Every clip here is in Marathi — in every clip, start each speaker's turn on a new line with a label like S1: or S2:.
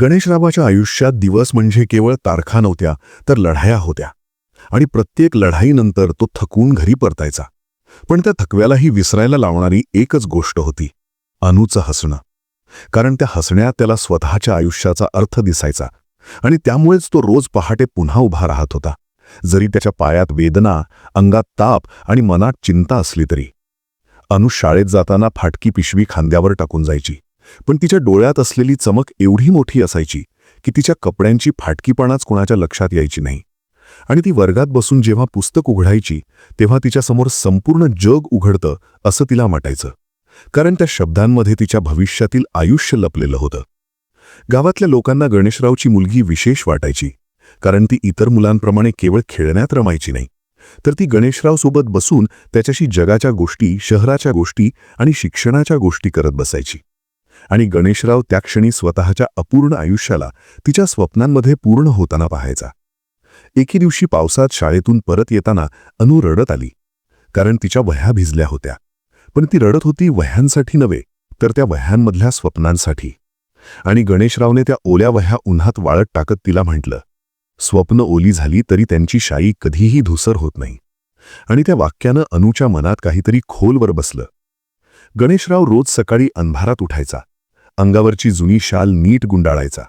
S1: गणेशरावाच्या आयुष्यात दिवस म्हणजे केवळ तारखा नव्हत्या तर लढाया होत्या. आणि प्रत्येक लढाईनंतर तो थकून घरी परतायचा. पण त्या थकव्यालाही विसरायला लावणारी एकच गोष्ट होती अनुचं हसणं. कारण त्या हसण्यात त्याला स्वतःच्या आयुष्याचा अर्थ दिसायचा. आणि त्यामुळेच तो रोज पहाटे पुन्हा उभा राहत होता. जरी त्याच्या पायात वेदना अंगात ताप आणि मनात चिंता असली तरी. अनु शाळेत जाताना फाटकी पिशवी खांद्यावर टाकून जायची. पण तिच्या डोळ्यात असलेली चमक एवढी मोठी असायची की तिच्या कपड्यांची फाटकीपणाच कोणाच्या लक्षात यायची नाही. आणि ती वर्गात बसून जेव्हा पुस्तक उघडायची तेव्हा तिच्यासमोर संपूर्ण जग उघडतं असं तिला वाटायचं. कारण त्या शब्दांमध्ये तिच्या भविष्यातील आयुष्य लपलेलं होतं. गावातल्या लोकांना गणेशरावची मुलगी विशेष वाटायची कारण ती इतर मुलांप्रमाणे केवळ खेळण्यात रमायची नाही. तर ती गणेशरावसोबत बसून त्याच्याशी जगाच्या गोष्टी शहराच्या गोष्टी आणि शिक्षणाच्या गोष्टी करत बसायची. आणि गणेशराव त्या क्षणी स्वतःच्या अपूर्ण आयुष्याला तिच्या स्वप्नांमध्ये पूर्ण होताना पाहायचा. एके दिवशी पावसात शाळेतून परत येताना अनु रडत आली. कारण तिच्या वह्या भिजल्या होत्या. पण ती रडत होती वह्यांसाठी नव्हे तर त्या वह्यांमधल्या स्वप्नांसाठी. आणि गणेशरावने त्या ओल्या वह्या उन्हात वाळत टाकत तिला म्हटलं स्वप्न ओली झाली तरी त्यांची शाई कधीही धुसर होत नाही. आणि त्या वाक्यानं अनुच्या मनात काहीतरी खोलवर बसलं. गणेशराव रोज सकाळी अंधारात उठायचा. अंगावरची जुनी शाल नीट गुंडाळायचा.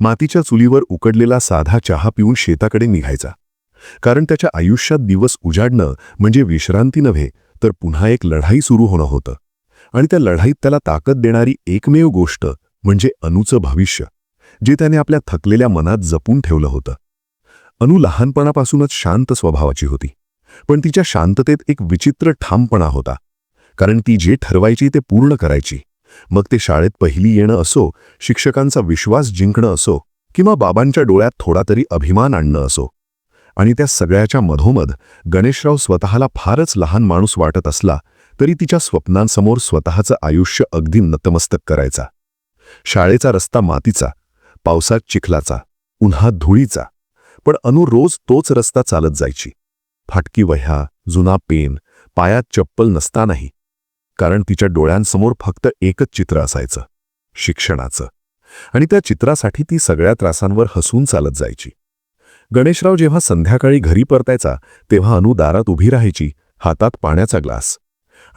S1: मातीच्या चुलीवर उकडलेला साधा चहा पिऊन शेताकडे निघायचा. कारण त्याच्या आयुष्यात दिवस उजाडणं म्हणजे विश्रांती नव्हे तर पुन्हा एक लढाई सुरू होणं होतं. आणि त्या लढाईत त्याला ताकद देणारी एकमेव गोष्ट म्हणजे अनुचं भविष्य जे त्याने आपल्या थकलेल्या मनात जपून ठेवलं होतं. अनु लहानपणापासूनच शांत स्वभावाची होती पण तिच्या शांततेत एक विचित्र ठामपणा होता. कारण ती जे ठरवायची ते पूर्ण करायची. मग ते शाळेत पहिली येणं असो शिक्षकांचा विश्वास जिंकणं असो किंवा बाबांच्या डोळ्यात थोडा तरी अभिमान आणणं असो. आणि त्या सगळ्याच्या मधोमध गणेशराव स्वतःला फारच लहान माणूस वाटत असला तरी तिच्या स्वप्नांसमोर स्वतःचं आयुष्य अगदी नतमस्तक करायचा. शाळेचा रस्ता मातीचा पावसात चिखलाचा उन्हात धुळीचा पण अनु रोज तोच रस्ता चालत जायची. फाटकी वह्या जुना पेन पायात चप्पल नसतानाही कारण तिच्या डोळ्यांसमोर फक्त एकच चित्र असायचं शिक्षणाचं. आणि त्या चित्रासाठी ती सगळ्या त्रासांवर हसून चालत जायची. गणेशराव जेव्हा संध्याकाळी घरी परतायचा तेव्हा अनु दारात उभी राहायची हातात पाण्याचा ग्लास.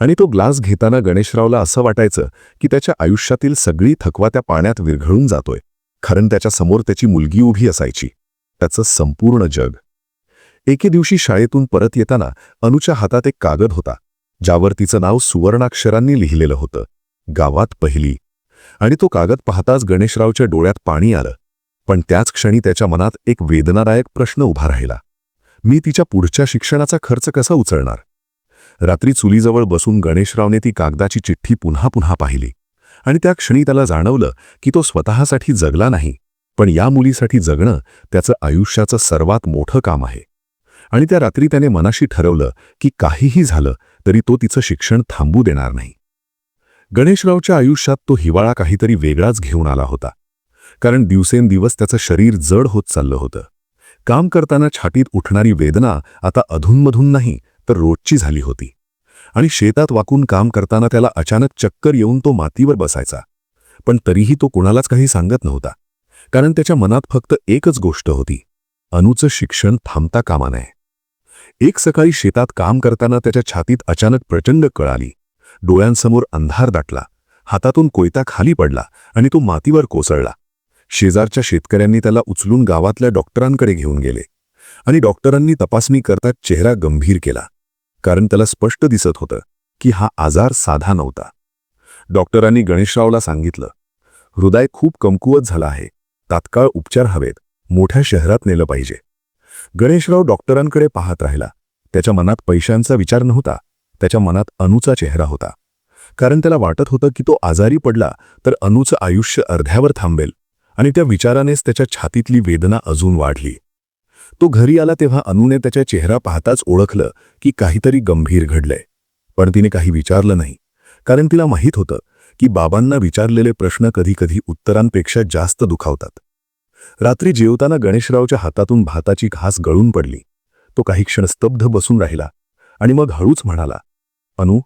S1: आणि तो ग्लास घेताना गणेशरावला असं वाटायचं की त्याच्या आयुष्यातील सगळी थकवा त्या पाण्यात विरघळून जातोय. कारण त्याच्यासमोर त्याची मुलगी उभी असायची. त्याचं संपूर्ण जग. एके दिवशी शाळेतून परत येताना अनुच्या हातात एक कागद होता. ज्यावर तिचं नाव सुवर्णाक्षरांनी लिहिलेलं होतं. गावात पहिली. आणि तो कागद पाहताच गणेशरावच्या डोळ्यात पाणी आलं. पण त्याच क्षणी त्याच्या मनात एक वेदनादायक प्रश्न उभा राहिला. मी तिच्या पुढच्या शिक्षणाचा खर्च कसा उचलणार? रात्री चुलीजवळ बसून गणेशरावने ती कागदाची चिठ्ठी पुन्हा पुन्हा पाहिली. आणि त्या क्षणी त्याला जाणवलं की तो स्वतःसाठी जगला नाही. पण या मुलीसाठी जगणं त्याचं आयुष्याचं सर्वात मोठं काम आहे. आणि त्या रात्री त्याने मनाशी ठरवलं की काहीही झालं तरी तो तिचं शिक्षण थांबू देणार नाही. गणेशरावच्या आयुष्यात तो हिवाळा काहीतरी वेगळाच घेऊन आला होता. कारण दिवसेंदिवस त्याचं शरीर जड होत चाललं होतं. काम करताना छातीत उठणारी वेदना आता अधूनमधून नाही तर रोजची झाली होती. आणि शेतात वाकून काम करताना त्याला अचानक चक्कर येऊन तो मातीवर बसायचा. पण तरीही तो कोणालाच काही सांगत नव्हता. कारण त्याच्या मनात फक्त एकच गोष्ट होती. अनुचं शिक्षण थांबता कामा नये. एक सकाळी शेतात काम करताना त्याच्या छातीत अचानक प्रचंड कळ आली डोळ्यांसमोर अंधार दाटला. हातातून कोयता खाली पडला आणि तो मातीवर कोसळला. शेजारच्या शेतकऱ्यांनी त्याला उचलून गावातल्या डॉक्टरांकडे घेऊन गेले. आणि डॉक्टरांनी तपासणी करता चेहरा गंभीर केला. कारण त्याला स्पष्ट दिसत होतं की हा आजार साधा नव्हता. डॉक्टरांनी गणेशरावला सांगितलं हृदय खूप कमकुवत झालं आहे. तात्काळ उपचार हवेत. मोठ्या शहरात नेलं पाहिजे. गणेशराव डॉक्टरांकडे पाहत राहिला. त्याच्या मनात पैशांचा विचार नव्हता. त्याच्या मनात अनुचा चेहरा होता. कारण त्याला वाटत होतं की तो आजारी पडला तर अनुचं आयुष्य अर्ध्यावर थांबेल आणि त्या विचारानेच त्याच्या छातीतली वेदना अजून वाढली. तो घरी आला तेव्हा अनुने त्याच्या चेहरा पाहताच ओळखलं की काहीतरी गंभीर घडलंय. पण तिने काही विचारलं नाही. कारण तिला माहीत होतं की बाबांना विचारलेले प्रश्न कधीकधी उत्तरांपेक्षा जास्त दुखावतात. रात्री जेवताना गणेशरावच्या हातातून भाताची घास गळून पडली. तो काही क्षण स्तब्ध बसून राहिला आणि मग हळूच म्हणाला अनु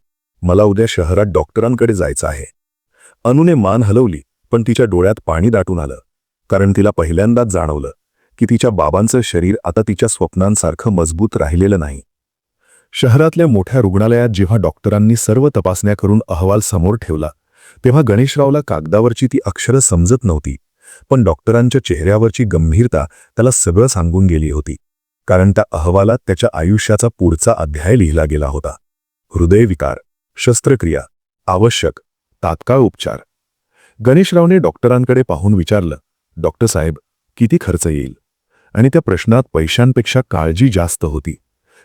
S1: मला उद्या शहरात डॉक्टरांकडे जायचं आहे. अनुने मान हलवली पण तिच्या डोळ्यात पाणी दाटून आलं कारण तिला पहिल्यांदाच जाणवलं की तिच्या बाबांचं शरीर आता तिच्या स्वप्नांसारखं मजबूत राहिलेलं नाही. शहरातल्या मोठ्या रुग्णालयात जेव्हा डॉक्टरांनी सर्व तपासण्या करून अहवाल समोर ठेवला तेव्हा गणेशरावला कागदावरची ती अक्षरं समजत नव्हती पण डॉक्टरांच्या चेहऱ्यावरची गंभीरता त्याला सगळं सांगून गेली होती. कारण त्या अहवालात त्याच्या आयुष्याचा पुढचा अध्याय लिहिला गेला होता. हृदयविकार शस्त्रक्रिया आवश्यक तात्काळ उपचार. गणेशरावने डॉक्टरांकडे पाहून विचारलं डॉक्टर साहेब किती खर्च येईल? आणि त्या प्रश्नात पैशांपेक्षा काळजी जास्त होती.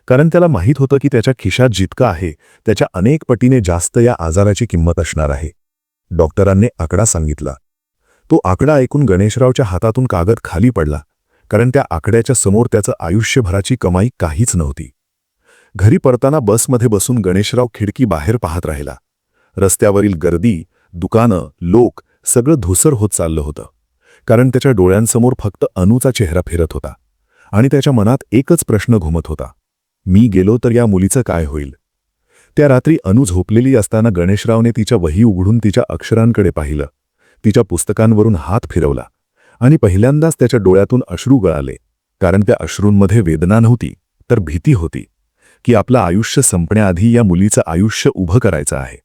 S1: कारण त्याला माहीत होतं की त्याच्या खिशात जितकं आहे त्याच्या अनेक पटीने जास्त या आजाराची किंमत असणार आहे. डॉक्टरांनी आकडा सांगितला. तो आकडा ऐकून गणेशरावच्या हातातून कागद खाली पडला. कारण त्या आकड्याच्या समोर त्याचं आयुष्यभराची कमाई काहीच नव्हती. घरी परताना बसमध्ये बसून गणेशराव खिडकी बाहेर पाहत राहिला. रस्त्यावरील गर्दी दुकानं लोक सगळं धुसर होत चाललं होतं. कारण त्याच्या डोळ्यांसमोर फक्त अनूचा चेहरा फिरत होता. आणि त्याच्या मनात एकच प्रश्न घुमत होता. मी गेलो तर या मुलीचं काय होईल? त्या रात्री अनु झोपलेली असताना गणेशरावने तिच्या वही उघडून तिच्या अक्षरांकडे पाहिलं. तिच्या पुस्तकांवरून हात फिरवला. आणि पहिल्यांदाच त्याच्या डोळ्यातून अश्रू गळाले. कारण त्या अश्रूंमध्ये वेदना नव्हती तर भीती होती की आपलं आयुष्य संपण्याआधी या मुलीचं आयुष्य उभं करायचं आहे.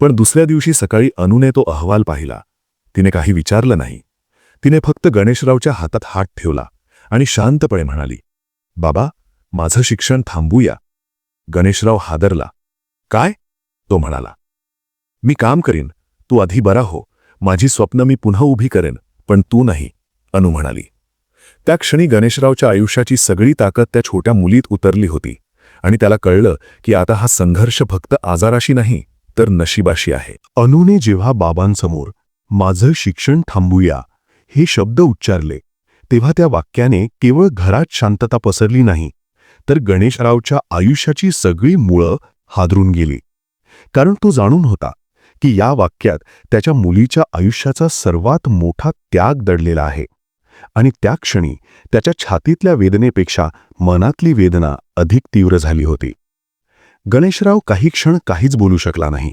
S1: पण दुसऱ्या दिवशी सकाळी अनुने तो अहवाल पाहिला. तिने काही विचारलं नाही. तिने फक्त गणेशरावच्या हातात हात ठेवला आणि शांतपणे म्हणाली बाबा माझं शिक्षण थांबूया. गणेशराव हादरला. काय? तो म्हणाला. मी काम करीन. तू आधी बरा हो. माझी स्वप्न मी पुन्हा उभी करेन. पण तू नाही अनु म्हणाली. त्या क्षणी गणेशरावच्या आयुष्याची सगळी ताकद त्या छोट्या मुलीत उतरली होती आणि त्याला कळलं की आता हा संघर्ष फक्त आजाराशी नाही तर नशिबाशी आहे. अनुने जेव्हा बाबांसमोर माझं शिक्षण थांबूया हे शब्द उच्चारले तेव्हा त्या वाक्याने केवळ घरात शांतता पसरली नाही तर गणेशरावच्या आयुष्याची सगळी मुळं हादरून गेली. कारण तो जाणून होता की या वाक्यात त्याच्या मुलीच्या आयुष्याचा सर्वात मोठा त्याग दडलेला आहे. आणि त्या क्षणी त्याच्या छातीतल्या वेदनेपेक्षा मनातली वेदना अधिक तीव्र झाली होती. गणेशराव काही क्षण काहीच बोलू शकला नाही.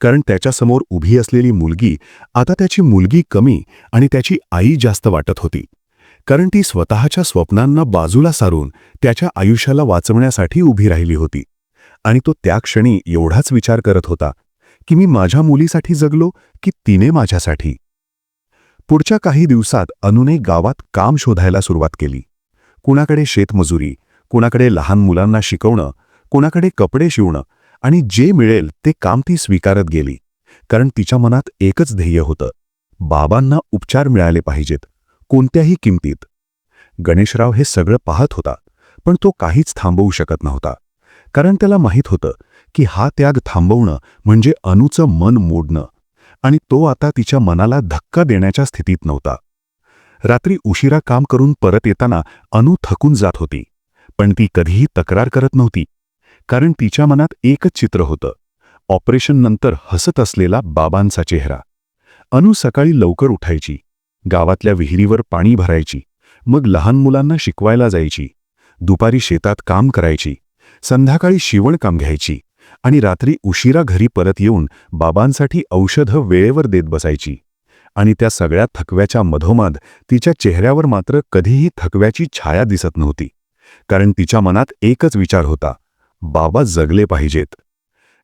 S1: कारण त्याच्यासमोर उभी असलेली मुलगी आता त्याची मुलगी कमी आणि त्याची आई जास्त वाटत होती. कारण ती स्वतःच्या स्वप्नांना बाजूला सारून त्याच्या आयुष्याला वाचवण्यासाठी उभी राहिली होती. आणि तो त्या क्षणी एवढाच विचार करत होता की मी माझ्या मुलीसाठी जगलो की तिने माझ्यासाठी? पुढच्या काही दिवसात अनुने गावात काम शोधायला सुरुवात केली. कुणाकडे शेतमजुरी कुणाकडे लहान मुलांना शिकवणं कुणाकडे कपडे शिवणं आणि जे मिळेल ते काम ती स्वीकारत गेली कारण तिच्या मनात एकच ध्येय होतं बाबांना उपचार मिळाले पाहिजेत कोणत्याही किमतीत. गणेशराव हे सगळं पाहत होता पण तो काहीच थांबवू शकत नव्हता कारण त्याला माहीत होतं की हा त्याग थांबवणं म्हणजे अनुचं मन मोडणं. आणि तो आता तिच्या मनाला धक्का देण्याच्या स्थितीत नव्हता. रात्री उशिरा काम करून परत येताना अनु थकून जात होती. पण ती कधीही तक्रार करत नव्हती. कारण तिच्या मनात एकच चित्र होतं. ऑपरेशननंतर हसत असलेला बाबांचा चेहरा. अनु सकाळी लवकर उठायची. गावातल्या विहिरीवर पाणी भरायची. मग लहान मुलांना शिकवायला जायची. दुपारी शेतात काम करायची. संध्याकाळी शिवणकाम घ्यायची. आणि रात्री उशिरा घरी परत येऊन बाबांसाठी औषधं वेळेवर देत बसायची. आणि त्या सगळ्या थकव्याच्या मधोमध तिच्या चेहऱ्यावर मात्र कधीही थकव्याची छाया दिसत नव्हती. कारण तिच्या मनात एकच विचार होता बाबा जगले पाहिजेत.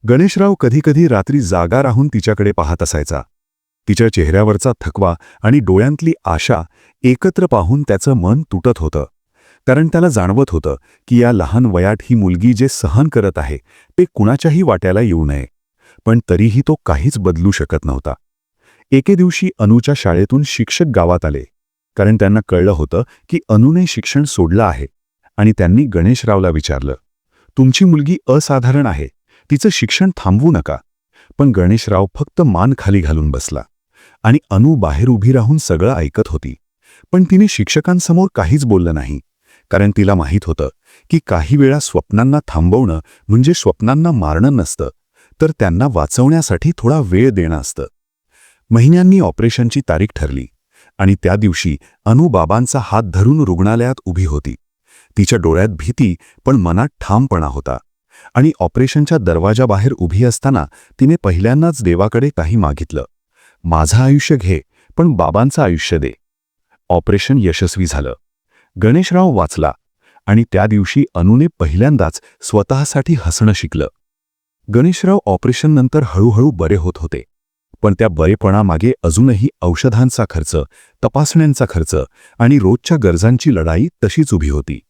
S1: गणेशराव कधीकधी रात्री जागा राहून तिच्याकडे पाहत असायचा. तिच्या चेहऱ्यावरचा थकवा आणि डोळ्यांतली आशा एकत्र पाहून त्याचं मन तुटत होतं. कारण त्याला जाणवत होतं की या लहान वयात ही मुलगी जे सहन करत आहे ते कुणाच्याही वाट्याला येऊ नये. पण तरीही तो काहीच बदलू शकत नव्हता. एके दिवशी अनुच्या शाळेतून शिक्षक गावात आले. कारण त्यांना कळलं होतं की अनुने शिक्षण सोडलं आहे आणि त्यांनी गणेशरावला विचारलं तुमची मुलगी असाधारण आहे तिचं शिक्षण थांबवू नका. पण गणेशराव फक्त मान खाली घालून बसला आणि अनु बाहेर उभी राहून सगळं ऐकत होती. पण तिने शिक्षकांसमोर काहीच बोललं नाही. कारण तिला माहीत होतं की काही वेळा स्वप्नांना थांबवणं म्हणजे स्वप्नांना मारणं नसतं तर त्यांना वाचवण्यासाठी थोडा वेळ देणं असतं. महिन्यांनी ऑपरेशनची तारीख ठरली आणि त्या दिवशी अनु बाबांचा हात धरून रुग्णालयात उभी होती. तिच्या डोळ्यात भीती पण मनात ठामपणा होता आणि ऑपरेशनच्या दरवाजाबाहेर उभी असताना तिने पहिल्यांदाच देवाकडे काही मागितलं. माझं आयुष्य घे पण बाबांचं आयुष्य दे. ऑपरेशन यशस्वी झालं. गणेशराव वाचला आणि त्या दिवशी अनुने पहिल्यांदाच स्वतःसाठी हसणं शिकलं. गणेशराव ऑपरेशननंतर हळूहळू बरे होत होते. पण त्या बरेपणामागे अजूनही औषधांचा खर्च तपासण्यांचा खर्च आणि रोजच्या गरजांची लढाई तशीच उभी होती.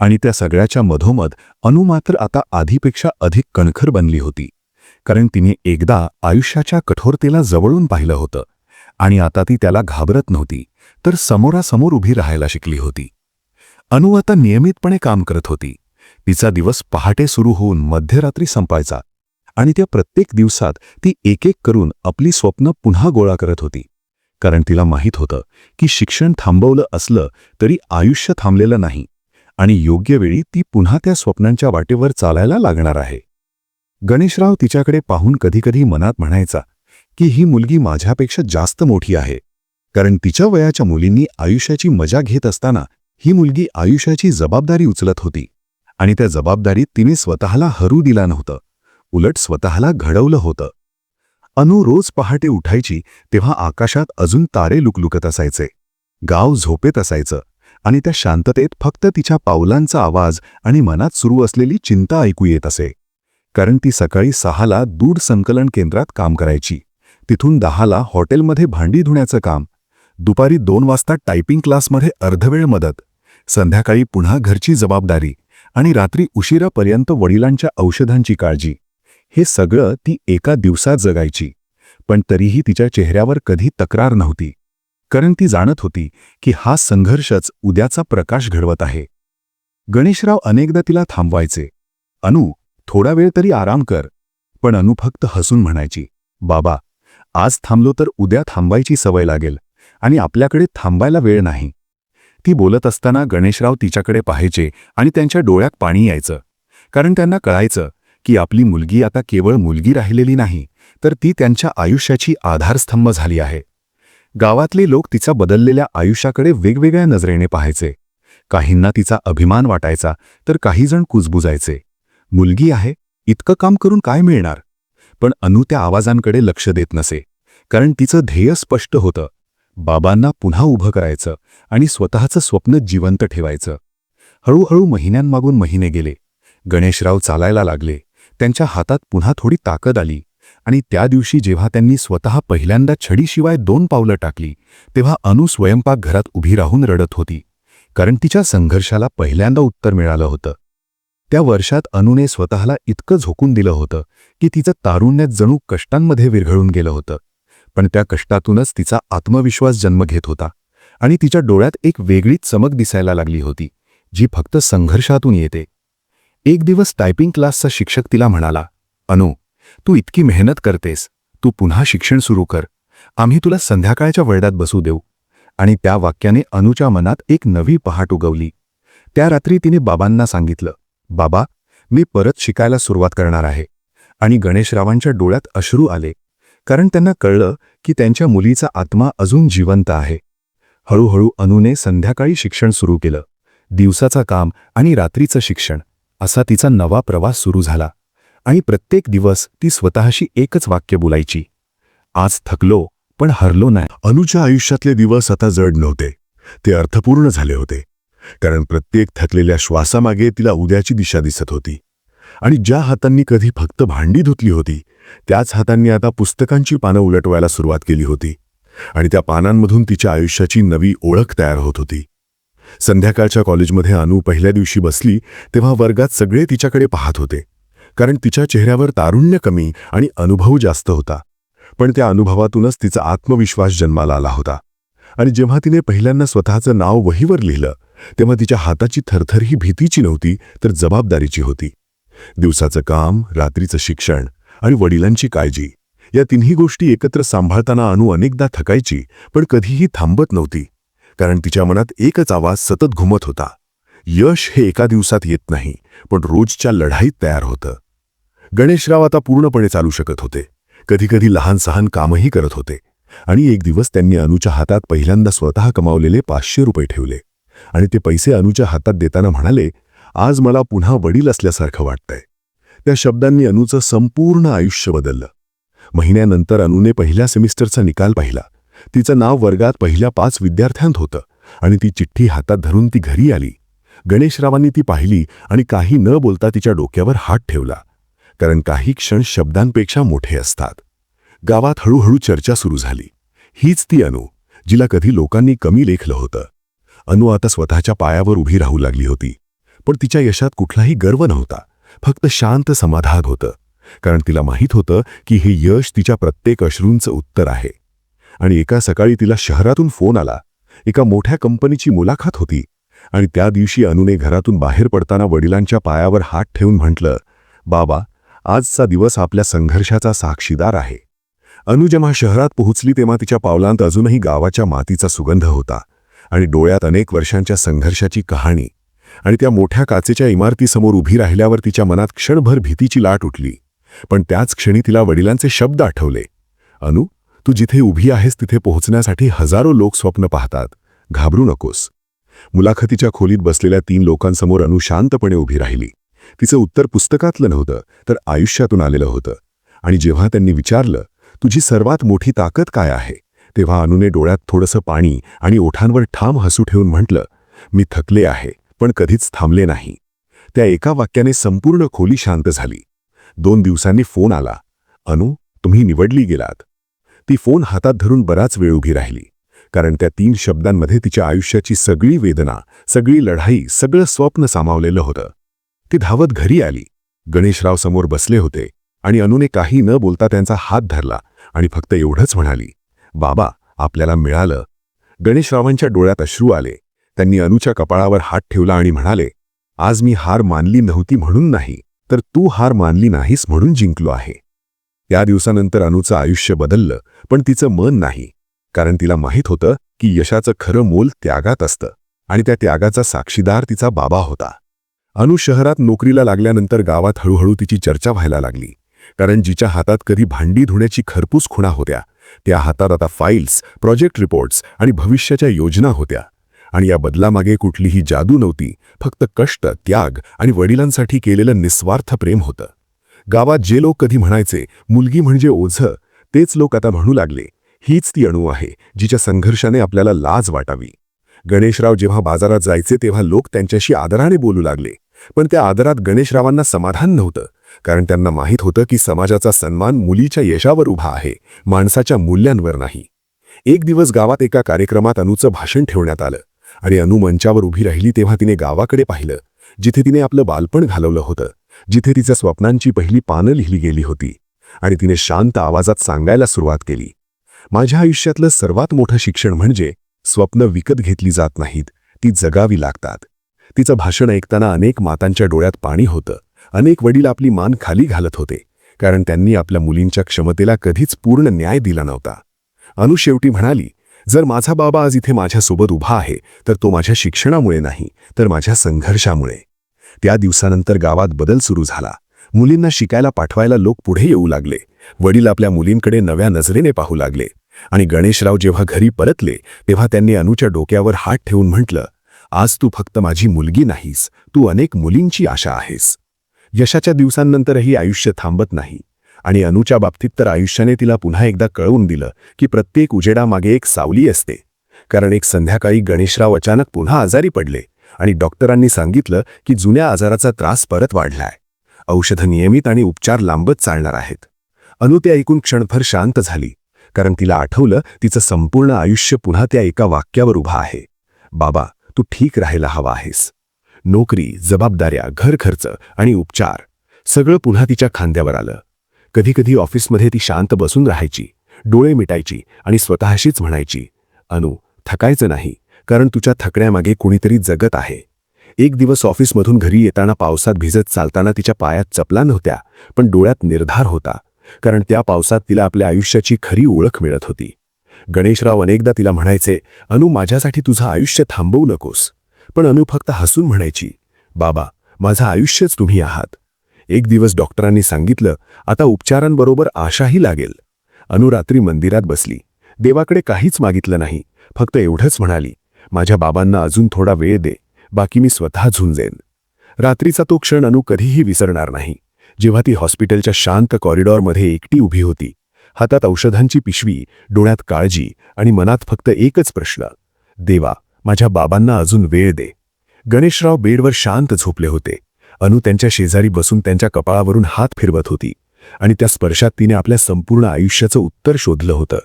S1: आणि त्या सगळ्याच्या मधोमध अनु मात्र आता आधीपेक्षा अधिक कणखर बनली होती. कारण तिने एकदा आयुष्याच्या कठोरतेला जवळून पाहिलं होतं आणि आता ती त्याला घाबरत नव्हती तर समोरासमोर उभी राहायला शिकली होती. अनु आता नियमितपणे काम करत होती. तिचा दिवस पहाटे सुरू होऊन मध्यरात्री संपायचा आणि त्या प्रत्येक दिवसात ती एक एक करून आपली स्वप्न पुन्हा गोळा करत होती. कारण तिला माहीत होतं की शिक्षण थांबवलं असलं तरी आयुष्य थांबलेलं नाही आणि योग्य वेळी ती पुन्हा त्या स्वप्नांच्या वाटेवर चालायला लागणार आहे. गणेशराव तिच्याकडे पाहून कधीकधी मनात म्हणायचा की ही मुलगी माझ्यापेक्षा जास्त मोठी आहे. कारण तिच्या वयाच्या मुलींनी आयुष्याची मजा घेत असताना ही मुलगी आयुष्याची जबाबदारी उचलत होती. आणि त्या जबाबदारीत तिने स्वतःला हरू दिला नव्हतं. उलट स्वतःला घडवलं होतं. अनु रोज पहाटे उठायची तेव्हा आकाशात अजून तारे लुकलुकत असायचे. गाव झोपेत असायचं आणि त्या शांततेत फक्त तिच्या पावलांचा आवाज आणि मनात सुरू असलेली चिंता ऐकू येत असे. कारण ती सकाळी सहाला दूध संकलन केंद्रात काम करायची. तिथून दहाला हॉटेलमध्ये भांडी धुण्याचं काम. दुपारी दोन वाजता टायपिंग क्लासमध्ये अर्धवेळ मदत. संध्याकाळी पुन्हा घरची जबाबदारी आणि रात्री उशिरापर्यंत वडिलांच्या औषधांची काळजी. हे सगळं ती एका दिवसात जगायची पण तरीही तिच्या चेहऱ्यावर कधी तक्रार नव्हती. कारण ती जाणत होती की हा संघर्षच उद्याचा प्रकाश घडवत आहे. गणेशराव अनेकदा तिला थांबवायचे. अनु थोडा वेळ तरी आराम कर. पण अनु फक्त हसून म्हणायची बाबा आज थांबलो तर उद्या थांबायची सवय लागेल आणि आपल्याकडे थांबायला वेळ नाही. ती बोलत असताना गणेशराव तिच्याकडे पाहायचे आणि त्यांच्या डोळ्यात पाणी यायचं. कारण त्यांना कळायचं की आपली मुलगी आता केवळ मुलगी राहिलेली नाही तर ती त्यांच्या आयुष्याची आधारस्तंभ झाली आहे. गावातले लोक तिचा बदललेल्या आयुष्याकडे वेगवेगळ्या नजरेने पाहायचे. काहींना तिचा अभिमान वाटायचा तर काहीजण कुजबुजायचे. मुलगी आहे इतकं काम करून काय मिळणार? पण अनु त्या आवाजांकडे लक्ष देत नसे कारण तिचं ध्येय स्पष्ट होतं. बाबांना पुन्हा उभं करायचं आणि स्वतःचं स्वप्न जिवंत ठेवायचं. हळूहळू महिन्यांमागून महिने गेले. गणेशराव चालायला लागले. त्यांच्या हातात पुन्हा थोडी ताकद आली आणि त्या दिवशी जेव्हा त्यांनी स्वतः पहिल्यांदा छडीशिवाय दोन पावलं टाकली तेव्हा अनु स्वयंपाकघरात उभी राहून रडत होती कारण तिच्या संघर्षाला पहिल्यांदा उत्तर मिळालं होतं. त्या वर्षात अनुने स्वतःला इतकं झोकून दिलं होतं की तिचं तारुण्यात जणू कष्टांमध्ये विरघळून गेलं होतं. पण त्या कष्टातूनच तिचा आत्मविश्वास जन्म घेत होता आणि तिच्या डोळ्यात एक वेगळीच चमक दिसायला लागली होती जी फक्त संघर्षातून येते. एक दिवस टायपिंग क्लासचा शिक्षक तिला म्हणाला अनु तू इतकी मेहनत करतेस तू पुन्हा शिक्षण सुरू कर आम्ही तुला संध्याकाळच्या वर्डात बसू देऊ. आणि त्या वाक्याने अनुच्या मनात एक नवी पहाट उगवली. त्या रात्री तिने बाबांना सांगितलं बाबा मी परत शिकायला सुरुवात करणार आहे. आणि गणेशरावांच्या डोळ्यात अश्रू आले. कारण त्यांना कळलं की त्यांच्या मुलीचा आत्मा अजून जिवंत आहे. हळूहळू अनुने संध्याकाळी शिक्षण सुरू केलं. दिवसाचा काम आणि रात्रीचं शिक्षण. असा तिचा नवा प्रवास सुरू झाला. आणि प्रत्येक दिवस ती स्वतःशी एकच वाक्य बोलायची. आज थकलो पण हरलो नाही. अनुच्या आयुष्यातले दिवस आता जड नव्हते. ते अर्थपूर्ण झाले होते. कारण प्रत्येक थकलेल्या श्वासामागे तिला उद्याची दिशा दिसत होती. आणि ज्या हातांनी कधी फक्त भांडी धुतली होती त्याच हातांनी आता पुस्तकांची पानं उलटवायला सुरुवात केली होती. आणि त्या पानांमधून तिच्या आयुष्याची नवी ओळख तयार होत होती. संध्याकाळच्या कॉलेजमध्ये अनु पहिल्या दिवशी बसली तेव्हा वर्गात सगळे तिच्याकडे पाहत होते. कारण तिच्या चेहऱ्यावर तारुण्य कमी आणि अनुभव जास्त होता. पण त्या अनुभवातूनच तिचा आत्मविश्वास जन्माला आला होता. आणि जेव्हा तिने पहिल्यांदा स्वतःचं नाव वहीवर लिहिलं तेव्हा तिच्या हाताची थरथर ही भीतीची नव्हती तर जबाबदारीची होती. दिवसाचं काम रात्रीचं शिक्षण आणि वडिलांची काळजी. या तिन्ही गोष्टी एकत्र सांभाळताना अनु अनेकदा थकायची पण कधीही थांबत नव्हती. कारण तिच्या मनात एकच आवाज सतत घुमत होता. यश हे एका दिवसात येत नाही पण रोजच्या लढाईत तयार होतं. गणेशराव आता पूर्णपणे चालू शकत होते. कधीकधी लहान सहान कामही करत होते. आणि एक दिवस त्यांनी अनुच्या हातात पहिल्यांदा स्वतः कमावलेले पाचशे रुपये ठेवले. आणि ते पैसे अनुच्या हातात देताना म्हणाले आज मला पुन्हा वडील असल्यासारखं वाटतंय. त्या शब्दांनी अनुचं संपूर्ण आयुष्य बदललं. महिन्यानंतर अनुने पहिल्या सेमिस्टरचा निकाल पाहिला. तिचं नाव वर्गात पहिल्या पाच विद्यार्थ्यांत होतं आणि ती चिठ्ठी हातात धरून ती घरी आली. गणेशरावांनी ती पाहिली आणि काही न बोलता तिच्या डोक्यावर हात ठेवला. कारण काही क्षण शब्दांपेक्षा मोठे असतात. गावात हळूहळू चर्चा सुरू झाली. हीच ती अनु जिला कधी लोकांनी कमी लेखलं होतं. अनु आता स्वतःच्या पायावर उभी राहू लागली होती. पण तिच्या यशात कुठलाही गर्व नव्हता. फक्त शांत समाधान होतं. कारण तिला माहीत होतं की हे यश तिच्या प्रत्येक अश्रूंचं उत्तर आहे. आणि एका सकाळी तिला शहरातून फोन आला. एका मोठ्या कंपनीची मुलाखत होती. आणि त्या दिवशी अनुने घरातून बाहेर पडताना वडिलांच्या पायावर हात ठेवून म्हटलं बाबा आजचा दिवस आपल्या संघर्षाचा साक्षीदार आहे. अनु जेव्हा शहरात पोहोचली तेव्हा तिच्या पावलांत अजूनही गावाच्या मातीचा सुगंध होता. आणि डोळ्यात अनेक वर्षांच्या संघर्षाची कहाणी. आणि त्या मोठ्या काचेच्या इमारतीसमोर उभी राहिल्यावर तिच्या मनात क्षणभर भीतीची लाट उठली. पण त्याच क्षणी तिला वडिलांचे शब्द आठवले. अनु तू जिथे उभी आहेस तिथे पोहोचण्यासाठी हजारो लोक स्वप्न पाहतात. घाबरू नकोस. मुलाखतीच्या खोलीत बसलेल्या तीन लोकांसमोर अनु शांतपणे उभी राहिली. तिचं उत्तर पुस्तकातलं नव्हतं तर आयुष्यातून आलेलं होतं. आणि जेव्हा त्यांनी विचारलं तुझी सर्वात मोठी ताकद काय आहे? तेव्हा अनुने डोळ्यात थोडंसं पाणी आणि ओठांवर ठाम हसू ठेवून म्हटलं मी थकले आहे. पण कधीच थांबले नाही. त्या एका वाक्याने संपूर्ण खोली शांत झाली. दोन दिवसांनी फोन आला. अनु तुम्ही निवडली गेलात. ती फोन हातात धरून बराच वेळ उभी राहिली. कारण त्या तीन शब्दांमध्ये तिच्या आयुष्याची सगळी वेदना सगळी लढाई सगळं स्वप्न सामावलेलं होतं. ती धावत घरी आली. गणेशराव समोर बसले होते आणि अनुने काही न बोलता त्यांचा हात धरला आणि फक्त एवढंच म्हणाली बाबा आपल्याला मिळालं. गणेशरावांच्या डोळ्यात अश्रू आले. त्यांनी अनुच्या कपाळावर हात ठेवला आणि म्हणाले आज मी हार मानली नव्हती म्हणून नाही तर तू हार मानली नाहीस म्हणून जिंकलो आहे. त्या दिवसानंतर अनुचं आयुष्य बदललं पण तिचं मन नाही कारण तिला माहीत होतं की यशाचं खरं मोल त्यागात असतं आणि त्या त्यागाचा साक्षीदार तिचा बाबा होता. अनु शहरात नोकरीला लागल्यानंतर गावात हळूहळू तिची चर्चा व्हायला लागली कारण जिच्या हातात कधी भांडी धुण्याची खरपूस खुणा होत्या त्या हातात आता फाईल्स प्रोजेक्ट रिपोर्ट्स आणि भविष्याच्या योजना होत्या. आणि या बदलामागे कुठलीही जादू नव्हती फक्त कष्ट त्याग आणि वडिलांसाठी केलेलं निस्वार्थ प्रेम होतं. गावात जे लोक कधी म्हणायचे मुलगी म्हणजे ओझं तेच लोक आता म्हणू लागले हीच ती अणू आहे जिच्या संघर्षाने आपल्याला लाज वाटावी. गणेशराव जेव्हा बाजारात जायचे तेव्हा लोक त्यांच्याशी आदराने बोलू लागले. पण त्या आदरात गणेशरावांना समाधान नव्हतं कारण त्यांना माहीत होतं की समाजाचा सन्मान मुलीच्या यशावर उभा आहे माणसाच्या मूल्यांवर नाही. एक दिवस गावात एका कार्यक्रमात अनुचं भाषण ठेवण्यात आलं. आणि अनु मंचावर उभी राहिली तेव्हा तिने गावाकडे पाहिलं जिथे तिने आपलं बालपण घालवलं होतं जिथे तिच्या स्वप्नांची पहिली पानं लिहिली गेली होती. आणि तिने शांत आवाजात सांगायला सुरुवात केली माझ्या आयुष्यातलं सर्वात मोठं शिक्षण म्हणजे स्वप्न विकत घेतली जात नाहीत ती जगावी लागतात. तिचं भाषण ऐकताना अनेक मातांच्या डोळ्यात पाणी होतं अनेक वडील आपली मान खाली घालत होते कारण त्यांनी आपल्या मुलींच्या क्षमतेला कधीच पूर्ण न्याय दिला नव्हता. अनु शेवटी म्हणाली जर माझा बाबा आज इथे माझ्यासोबत उभा आहे तर तो माझ्या शिक्षणामुळे नाही तर माझ्या संघर्षामुळे. त्या दिवसानंतर गावात बदल सुरू झाला. मुलींना शिकायला पाठवायला लोक पुढे येऊ लागले. वडील आपल्या मुलींकडे नव्या नजरेने पाहू लागले. आणि गणेशराव जेव्हा घरी परतले तेव्हा त्यांनी अनुच्या डोक्यावर हात ठेवून म्हटलं आज तू फक्त माझी मुलगी नाहीस तू अनेक मुलींची आशा आहेस. यशाच्या दिवसांनंतरही आयुष्य थांबत नाही. आणि अनुच्या बाबतीत तर आयुष्याने तिला पुन्हा एकदा कळवून दिलं की प्रत्येक उजेडामागे एक सावली असते. कारण एक संध्याकाळी गणेशराव अचानक पुन्हा आजारी पडले आणि डॉक्टरांनी सांगितलं की जुन्या आजाराचा त्रास परत वाढलाय. औषधं नियमित आणि उपचार लांबत चालणार आहेत. अनु ते ऐकून क्षणभर शांत झाली कारण तिला आठवलं तिचं संपूर्ण आयुष्य पुन्हा त्या एका वाक्यावर उभा आहे. बाबा तू ठीक राहायला हवा आहेस. नोकरी जबाबदाऱ्या घर खर्च आणि उपचार सगळं पुन्हा तिच्या खांद्यावर आलं. कधीकधी ऑफिसमध्ये ती शांत बसून राहायची डोळे मिटायची आणि स्वतःशीच म्हणायची अनु थकायचं नाही कारण तुझ्या थकण्यामागे कुणीतरी जगत आहे. एक दिवस ऑफिसमधून घरी येताना पावसात भिजत चालताना तिच्या पायात चपला नव्हत्या पण डोळ्यात निर्धार होता कारण त्या पावसात तिला आपल्या आयुष्याची खरी ओळख मिळत होती. गणेशराव अनेकदा तिला म्हणायचे अनु माझ्यासाठी तुझं आयुष्य थांबवू नकोस. पण अनु फक्त हसून म्हणायची बाबा माझं आयुष्यच तुम्ही आहात. एक दिवस डॉक्टरांनी सांगितलं आता उपचारांबरोबर आशाही लागेल. अनु रात्री मंदिरात बसली. देवाकडे काहीच मागितलं नाही फक्त एवढंच म्हणाली माझ्या बाबांना अजून थोडा वेळ दे बाकी मी स्वतः झुंजेन. रात्रीचा तो क्षण अनु कधीही विसरणार नाही. जेव्हा ती हॉस्पिटलच्या शांत कॉरिडॉरमध्ये एकटी उभी होती हातात औषधांची पिशवी डोळ्यात काळजी आणि मनात फक्त एकच प्रश्न देवा
S2: माझ्या बाबांना अजून वेळ दे. गणेशराव बेडवर शांत झोपले होते. अनु त्यांच्या शेजारी बसून त्यांच्या कपाळावरून हात फिरवत होती. आणि त्या स्पर्शात तिने आपल्या संपूर्ण आयुष्याचं उत्तर शोधलं होतं.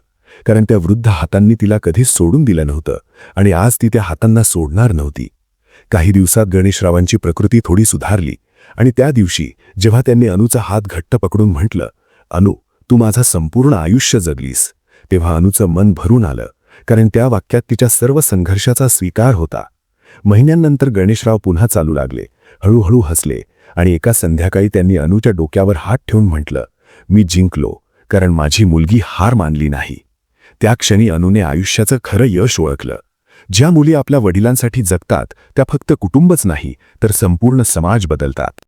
S2: कारण त्या वृद्ध हातांनी तिला कधीच सोडून दिलं नव्हतं. आणि आज ती त्या हातांना सोडणार नव्हती. काही दिवसात गणेशरावांची प्रकृती थोडी सुधारली. आणि त्या दिवशी जेव्हा त्यांनी अनुचा हात घट्ट पकडून म्हटलं अनु तू माझा संपूर्ण आयुष्य जगलीस. तेव्हा अनुचं मन भरून आलं. कारण त्या वाक्यात तिच्या सर्व संघर्षाचा स्वीकार होता. महिन्यांनंतर गणेशराव पुन्हा चालू लागले. हळूहळू हसले आणि एका संध्याकाळी त्यांनी अनुच्या डोक्यावर हात ठेवून म्हटलं मी जिंकलो कारण माझी मुलगी हार मानली नाही. त्या क्षणी अनुने आयुष्याचं खरं यश ओळखलं. ज्या मुली आपल्या वडिलांसाठी जगतात त्या फक्त कुटुंबच नाही तर संपूर्ण समाज बदलतात.